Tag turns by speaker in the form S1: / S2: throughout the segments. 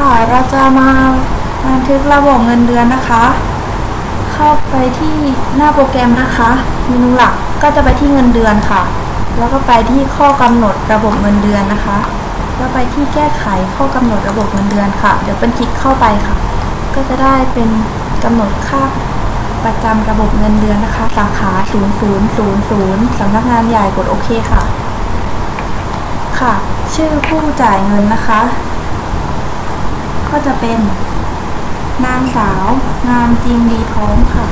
S1: ค่ะ เราจะมาบันทึกระบบเงินเดือนนะคะ เข้าไปที่หน้าโปรแกรมนะคะเมนูหลักก็จะไปที่เงินเดือนค่ะ แล้วก็ไปที่ข้อกำหนดระบบเงินเดือนนะคะ แล้วไปที่แก้ไขข้อกำหนดระบบเงินเดือนค่ะ เดี๋ยวเป็นคลิกเข้าไปค่ะ ก็จะได้เป็นกำหนดค่าประจำระบบเงินเดือนนะคะ สาขา 0000สำนักงานใหญ่กดโอเคค่ะ ค่ะ ชื่อผู้จ่ายเงินนะคะ ก็จะเป็น นางสาว งามจริงดีท้องค่ะ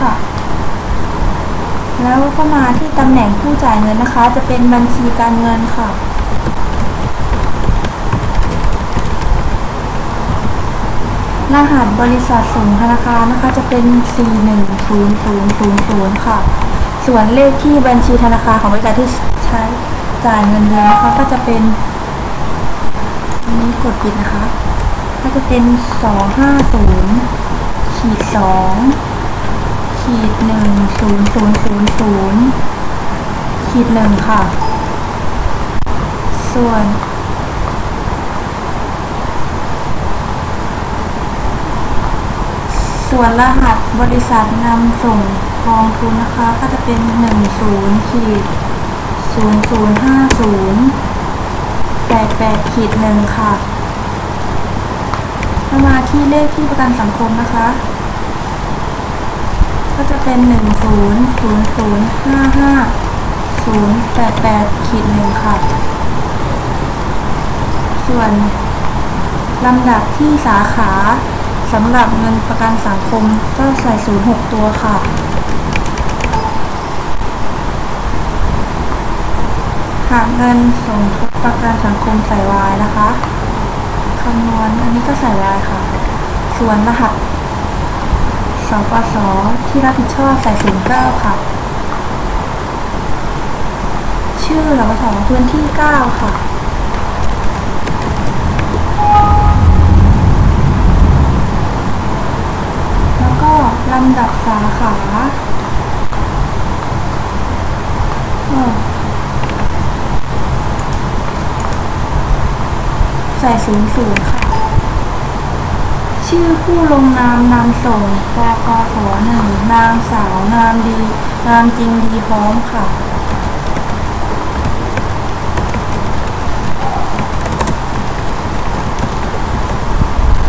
S1: ค่ะ แล้วก็มาที่ตำแหน่งผู้จ่ายเงินนะคะ จะเป็นบัญชีการเงินค่ะ รหัสบริษัทส่งธนาคารนะคะจะเป็น 41000 ค่ะ ส่วนเลขที่บัญชีธนาคารของบริษัทที่ใช้จ่ายเงินเดือนนะคะก็จะเป็นอันนี้กดปิดนะคะ ก็จะเป็น 250ขีด2ขีด10000ขีด1ค่ะ ส่วน ส่วนรหัสบริษัทนำส่งกองทุนนะคะ ก็จะเป็น10ขีด0050 88ขีด1ค่ะแล้วมาที่เลขที่ประกันสังคมนะคะ ก็จะเป็น100055 088ขีด1ค่ะ ส่วนลำดับที่สาขา สำหรับเงินประกันสังคมก็ใส่06ตัวค่ะ หากเงินสมทบประกันสังคมใส่ Y นะคะคำนวณอันนี้ก็ใส่ Y ค่ะ ส่วนรหัสสปสที่รับผิดชอบใส่09ค่ะ ชื่อสปสพื้นที่9ค่ะ สาขาใส่ศูนย์ศูนย์ค่ะ ชื่อผู้ลงนามนำส่งปกสหนึ่งนางสาวนามดี นามจริงดีพร้อมค่ะ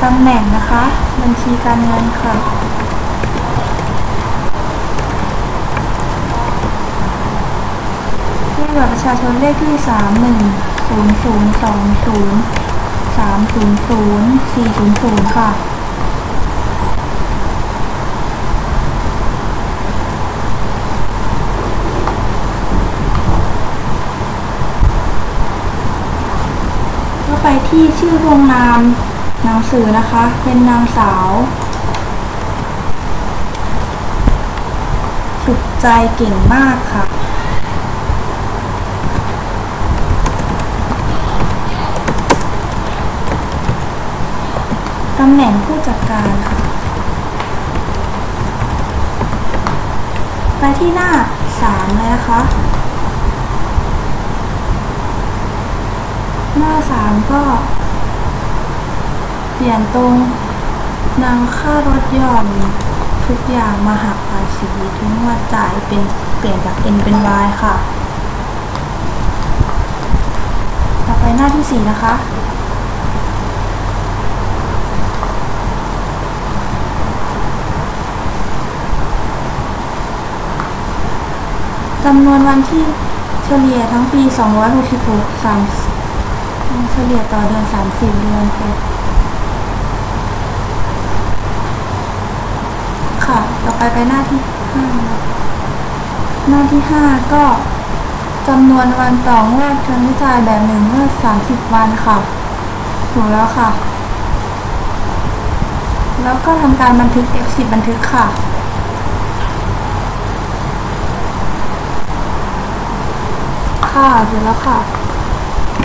S1: ตำแหน่งนะคะ บัญชีการเงินค่ะ เลข บัตรประชาชนเลขที่สามหนึ่งศูนย์ศูนย์สองศูนย์สามศูนย์ศูนย์สี่ศูนย์ศูนย์ค่ะ ก็ไปที่ชื่อโรงนามหนังสือนะคะ เป็นนางสาว สุดใจเก่งมากค่ะ ตำแหน่งผู้จัดการค่ะ ไปที่หน้าสามเลยนะคะ หน้าสามก็เปลี่ยนตรงนำค่ารถยนต์ทุกอย่างมาหักภาษีทุกงวดจ่ายเป็นเปลี่ยนจาก N เป็น Y ค่ะ ต่อไปหน้าที่สี่นะคะ จำนวนวันที่เฉลี่ยทั้งปี 266 3เฉลี่ยต่อเดือน 30 เดือนค่ะค่ะต่อไปไปหน้าที่ 5 หน้าที่ 5 ก็จำนวนวันต่องวดชำระจ่ายแบบหนึ่งเมื่อ30 วันค่ะถูกแล้วค่ะ แล้วก็ทำการบันทึก F10 บันทึกค่ะ ค่ะ เสร็จแล้วค่ะ